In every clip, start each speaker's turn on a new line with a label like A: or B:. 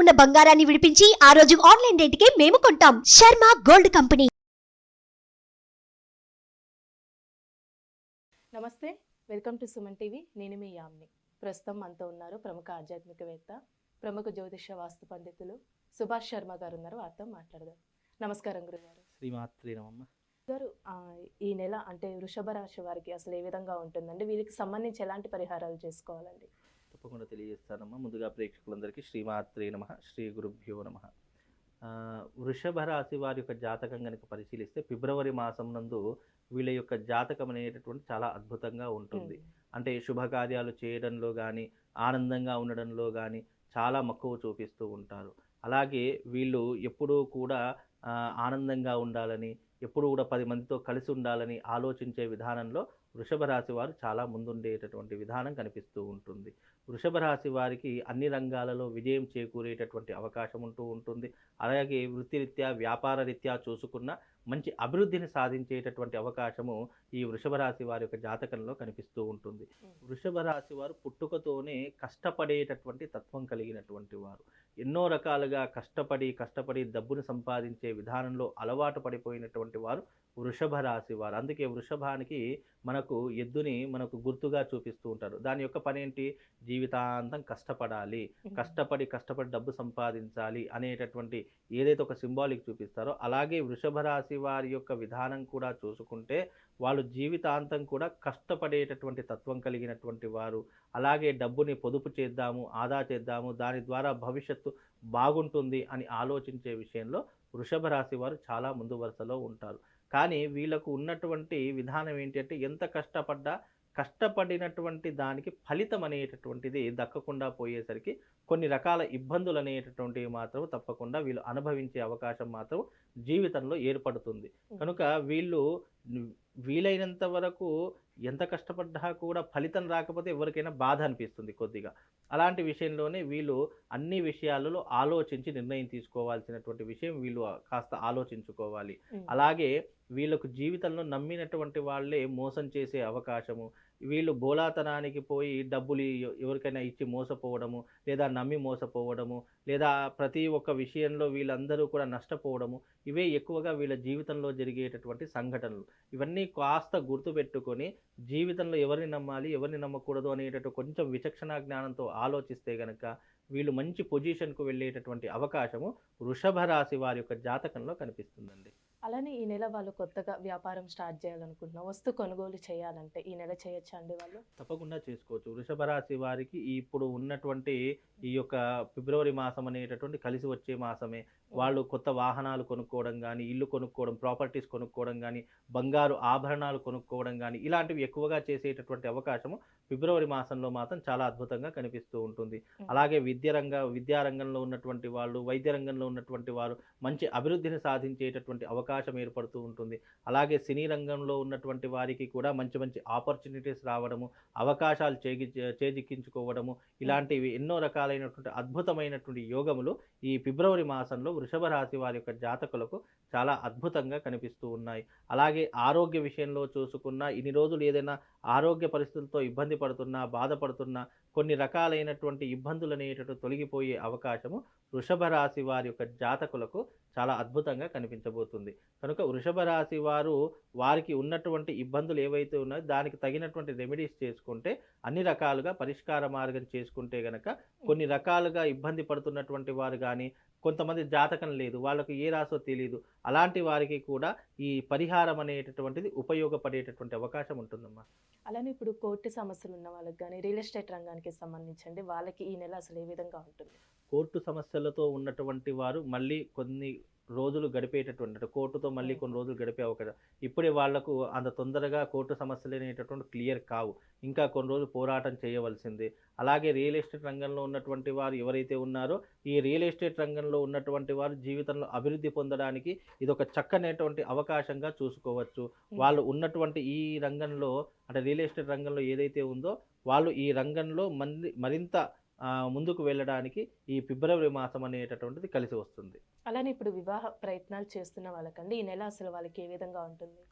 A: ఉన్న బంగారాన్ని విడిపించి ఆ రోజు ఆన్లైన్ రేటుకే మేము కొంటాం. Sharma gold company.
B: నమస్తే వెల్కమ్ టు సుమన్ టీవీ. నేను మీ యామ్ని. ప్రస్తుతం మనతో ఉన్నారు ప్రముఖ ఆధ్యాత్మికవేత్త ప్రముఖ జ్యోతిష వాస్తు పండితులు సుభాష్ శర్మ గారు ఉన్నారు. వారితో మాట్లాడదాం. నమస్కారం గురుగారు.
C: శ్రీమాత్రి నమమ్మ
B: గారు ఈ నెల అంటే వృషభ రాశి వారికి అసలు ఏ విధంగా ఉంటుందండి? వీరికి సంబంధించి ఎలాంటి పరిహారాలు చేసుకోవాలండి?
C: తప్పకుండా తెలియజేస్తానమ్మా. ముందుగా ప్రేక్షకులందరికీ శ్రీమాత్రి నమ శ్రీ గురుభ్యో నమ. వృషభ రాశి వారి యొక్క జాతకం కనుక పరిశీలిస్తే ఫిబ్రవరి మాసం నందు వీళ్ళ యొక్క జాతకం అనేటటువంటి చాలా అద్భుతంగా ఉంటుంది. అంటే శుభకార్యాలు చేయడంలో కానీ ఆనందంగా ఉండడంలో కానీ చాలా మక్కువ చూపిస్తూ ఉంటారు. అలాగే వీళ్ళు ఎప్పుడూ కూడా ఆనందంగా ఉండాలని ఎప్పుడు కూడా పది మందితో కలిసి ఉండాలని ఆలోచించే విధానంలో వృషభ రాశి వారు చాలా ముందుండేటటువంటి విధానం కనిపిస్తూ ఉంటుంది. వృషభ రాశి వారికి అన్ని రంగాలలో విజయం చేకూరేటటువంటి అవకాశం ఉంటూ ఉంటుంది. అలాగే వృత్తిరీత్యా వ్యాపార రీత్యా చూసుకున్న మంచి అభివృద్ధిని సాధించేటటువంటి అవకాశము ఈ వృషభ రాశి వారి యొక్క జాతకంలో కనిపిస్తూ ఉంటుంది. వృషభ రాశి వారు పుట్టుకతోనే కష్టపడేటటువంటి తత్వం కలిగినటువంటి వారు. ఎన్నో రకాలుగా కష్టపడి కష్టపడి డబ్బును సంపాదించే విధానంలో అలవాటు పడిపోయినటువంటి వారు వృషభ రాశి వారు. అందుకే వృషభానికి మనకు ఎద్దుని మనకు గుర్తుగా చూపిస్తూ ఉంటారు. దాని యొక్క పని ఏంటి? జీవితాంతం కష్టపడాలి. కష్టపడి కష్టపడి డబ్బు సంపాదించాలి అనేటటువంటి ఏదైతే ఒక సింబాలిక్ చూపిస్తారో అలాగే వృషభ రాశి వారి యొక్క విధానం కూడా చూసుకుంటే వాళ్ళు జీవితాంతం కూడా కష్టపడేటటువంటి తత్వం కలిగినటువంటి వారు. అలాగే డబ్బుని పొదుపు చేద్దాము ఆదా చేద్దాము దాని ద్వారా భవిష్యత్తు బాగుంటుంది అని ఆలోచించే విషయంలో వృషభ రాశి వారు చాలా ముందు వరుసలో ఉంటారు. కానీ వీళ్ళకు ఉన్నటువంటి విధానం ఏంటి అంటే ఎంత కష్టపడ్డా కష్టపడినటువంటి దానికి ఫలితం అనేటటువంటిది దక్కకుండా పోయేసరికి కొన్ని రకాల ఇబ్బందులు అనేటటువంటివి మాత్రం తప్పకుండా వీళ్ళు అనుభవించే అవకాశం మాత్రం జీవితంలో ఏర్పడుతుంది. కనుక వీళ్ళు వీలైనంత వరకు ఎంత కష్టపడ్డా కూడా ఫలితం రాకపోతే ఎవరికైనా బాధ అనిపిస్తుంది కొద్దిగా. అలాంటి విషయంలోనే వీళ్ళు అన్ని విషయాలలో ఆలోచించి నిర్ణయం తీసుకోవాల్సినటువంటి విషయం వీళ్ళు కాస్త ఆలోచించుకోవాలి. అలాగే వీళ్ళకు జీవితంలో నమ్మినటువంటి వాళ్ళే మోసం చేసే అవకాశము వీళ్ళు బోలాతనానికి పోయి డబ్బులు ఎవరికైనా ఇచ్చి మోసపోవడము లేదా నమ్మి మోసపోవడము లేదా ప్రతి ఒక్క విషయంలో వీళ్ళందరూ కూడా నష్టపోవడము ఇవే ఎక్కువగా వీళ్ళ జీవితంలో జరిగేటటువంటి సంఘటనలు. ఇవన్నీ కాస్త గుర్తుపెట్టుకొని జీవితంలో ఎవరిని నమ్మాలి ఎవరిని నమ్మకూడదు అనేటట్టు కొంచెం విచక్షణ జ్ఞానంతో ఆలోచిస్తే గనక వీళ్ళు మంచి పొజిషన్కు వెళ్ళేటటువంటి అవకాశము వృషభ రాశి వారి యొక్క జాతకంలో కనిపిస్తుందండి.
B: అలానే ఈ నెల వాళ్ళు కొత్తగా వ్యాపారం స్టార్ట్ చేయాలనుకుంటున్నారు వస్తు కొనుగోలు చేయాలంటే ఈ నెల చేయొచ్చా అండి వాళ్ళు?
C: తప్పకుండా చేసుకోవచ్చు. వృషభ రాశి వారికి ఇప్పుడు ఉన్నటువంటి ఈ యొక్క ఫిబ్రవరి మాసం అనేటటువంటి కలిసి వచ్చే మాసమే. వాళ్ళు కొత్త వాహనాలు కొనుక్కోవడం కానీ ఇల్లు కొనుక్కోవడం ప్రాపర్టీస్ కొనుక్కోవడం కానీ బంగారు ఆభరణాలు కొనుక్కోవడం కానీ ఇలాంటివి ఎక్కువగా చేసేటటువంటి అవకాశము ఫిబ్రవరి మాసంలో మాత్రం చాలా అద్భుతంగా కనిపిస్తూ ఉంటుంది. అలాగే విద్య రంగ విద్యా రంగంలో ఉన్నటువంటి వాళ్ళు వైద్య రంగంలో ఉన్నటువంటి వారు మంచి అభివృద్ధిని సాధించేటటువంటి అవకాశం అవకాశం ఏర్పడుతూ ఉంటుంది. అలాగే సినీ రంగంలో ఉన్నటువంటి వారికి కూడా మంచి మంచి ఆపర్చునిటీస్ రావడము అవకాశాలు చేగి చేజిక్కించుకోవడము ఇలాంటివి ఎన్నో రకాలైనటువంటి అద్భుతమైనటువంటి యోగములు ఈ ఫిబ్రవరి మాసంలో వృషభ రాశి వారి యొక్క జాతకులకు చాలా అద్భుతంగా కనిపిస్తూ ఉన్నాయి. అలాగే ఆరోగ్య విషయంలో చూసుకున్నా ఇన్ని రోజులు ఏదైనా ఆరోగ్య పరిస్థితులతో ఇబ్బంది పడుతున్నా బాధపడుతున్నా కొన్ని రకాలైనటువంటి ఇబ్బందులు అనేటటువంటి తొలగిపోయే అవకాశము వృషభ రాశి వారి యొక్క జాతకులకు చాలా అద్భుతంగా కనిపించబోతుంది. కనుక వృషభ రాశి వారు వారికి ఉన్నటువంటి ఇబ్బందులు ఏవైతే ఉన్నాయో దానికి తగినటువంటి రెమెడీస్ చేసుకుంటే అన్ని రకాలుగా పరిష్కార మార్గం చేసుకుంటే గనక కొన్ని రకాలుగా ఇబ్బంది పడుతున్నటువంటి వారు కానీ కొంతమంది జాతకం లేదు వాళ్ళకు ఏ రాసో తెలియదు అలాంటి వారికి కూడా ఈ పరిహారం అనేటటువంటిది ఉపయోగపడేటటువంటి అవకాశం ఉంటుందమ్మా.
B: అలానే ఇప్పుడు కోర్టు సమస్యలు ఉన్న వాళ్ళకి కానీ రియల్ ఎస్టేట్ రంగానికి సంబంధించండి వాళ్ళకి ఈ నెల అసలు ఏ విధంగా ఉంటుంది?
C: కోర్టు సమస్యలతో ఉన్నటువంటి వారు మళ్ళీ కొన్ని రోజులు గడిపేటటువంటి అంటే కోర్టుతో మళ్ళీ. కొన్ని రోజులు గడిపే అవకాశం. ఇప్పుడే వాళ్ళకు అంత తొందరగా కోర్టు సమస్యలు అనేటటువంటి క్లియర్ కావు. ఇంకా కొన్ని రోజులు పోరాటం చేయవలసిందే. అలాగే రియల్ ఎస్టేట్ రంగంలో ఉన్నటువంటి వారు ఎవరైతే ఉన్నారో ఈ రియల్ ఎస్టేట్ రంగంలో ఉన్నటువంటి వారు జీవితంలో అభివృద్ధి పొందడానికి ఇది ఒక చక్కనటువంటి అవకాశంగా చూసుకోవచ్చు. వాళ్ళు ఉన్నటువంటి ఈ రంగంలో అంటే రియల్ ఎస్టేట్ రంగంలో ఏదైతే ఉందో వాళ్ళు ఈ రంగంలో మంది మరింత ముందుకు వెళ్ళడానికి ఈ ఫిబ్రవరి మాసం అనేటటువంటిది కలిసి వస్తుంది.
B: అలానే ఇప్పుడు వివాహ ప్రయత్నాలు చేస్తున్న వాళ్ళకండి ఈ నెల అసలు వాళ్ళకి ఏ విధంగా ఉంటుంది?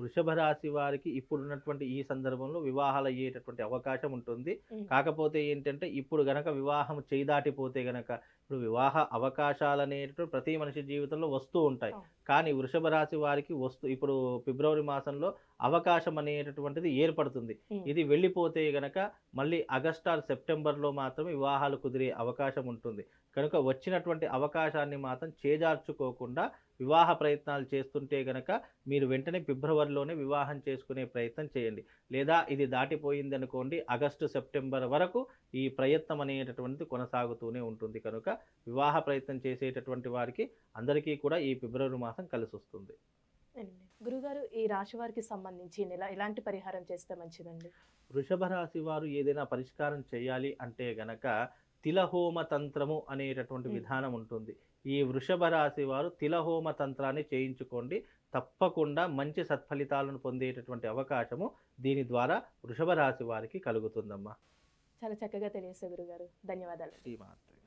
C: వృషభ రాశి వారికి ఇప్పుడు ఉన్నటువంటి ఈ సందర్భంలో వివాహాలు అయ్యేటటువంటి అవకాశం ఉంటుంది. కాకపోతే ఏంటంటే ఇప్పుడు గనక వివాహం చేయి దాటిపోతే గనక ఇప్పుడు వివాహ అవకాశాలు అనేటువంటి ప్రతి మనిషి జీవితంలో వస్తూ ఉంటాయి. కానీ వృషభ రాశి వారికి వస్తూ ఇప్పుడు ఫిబ్రవరి మాసంలో అవకాశం అనేటటువంటిది ఏర్పడుతుంది. ఇది వెళ్ళిపోతే గనక మళ్ళీ ఆగస్ట్ ఆర్ సెప్టెంబర్లో మాత్రమే వివాహాలు కుదిరే అవకాశం ఉంటుంది కనుక వచ్చినటువంటి అవకాశాన్ని మాత్రం చేజార్చుకోకుండా వివాహ ప్రయత్నాలు చేస్తుంటే గనక మీరు వెంటనే ఫిబ్రవరిలోనే వివాహం చేసుకునే ప్రయత్నం చేయండి. లేదా ఇది దాటిపోయింది అనుకోండి ఆగస్టు సెప్టెంబర్ వరకు ఈ ప్రయత్నం అనేటటువంటిది కొనసాగుతూనే ఉంటుంది. కనుక వివాహ ప్రయత్నం చేసేటటువంటి వారికి అందరికీ కూడా ఈ ఫిబ్రవరి మాసం కలిసి వస్తుంది.
B: గురుగారు ఈ రాశి వారికి సంబంధించి నెల ఎలాంటి పరిహారం చేస్తే మంచిదండి?
C: వృషభ రాశి వారు ఏదైనా పరిష్కారం చేయాలి అంటే గనక తిలహోమ తంత్రము అనేటటువంటి. విధానం ఉంటుంది ఈ వృషభ రాశి వారు తిలహోమ తంత్రాన్ని చేయించుకోండి. తప్పకుండా మంచి సత్ఫలితాలను పొందేటటువంటి అవకాశము దీని ద్వారా వృషభ రాశి వారికి కలుగుతుందమ్మా.
B: చాలా చక్కగా తెలియజేస్తారు గురుగారు. ధన్యవాదాలు.
C: శ్రీమాత్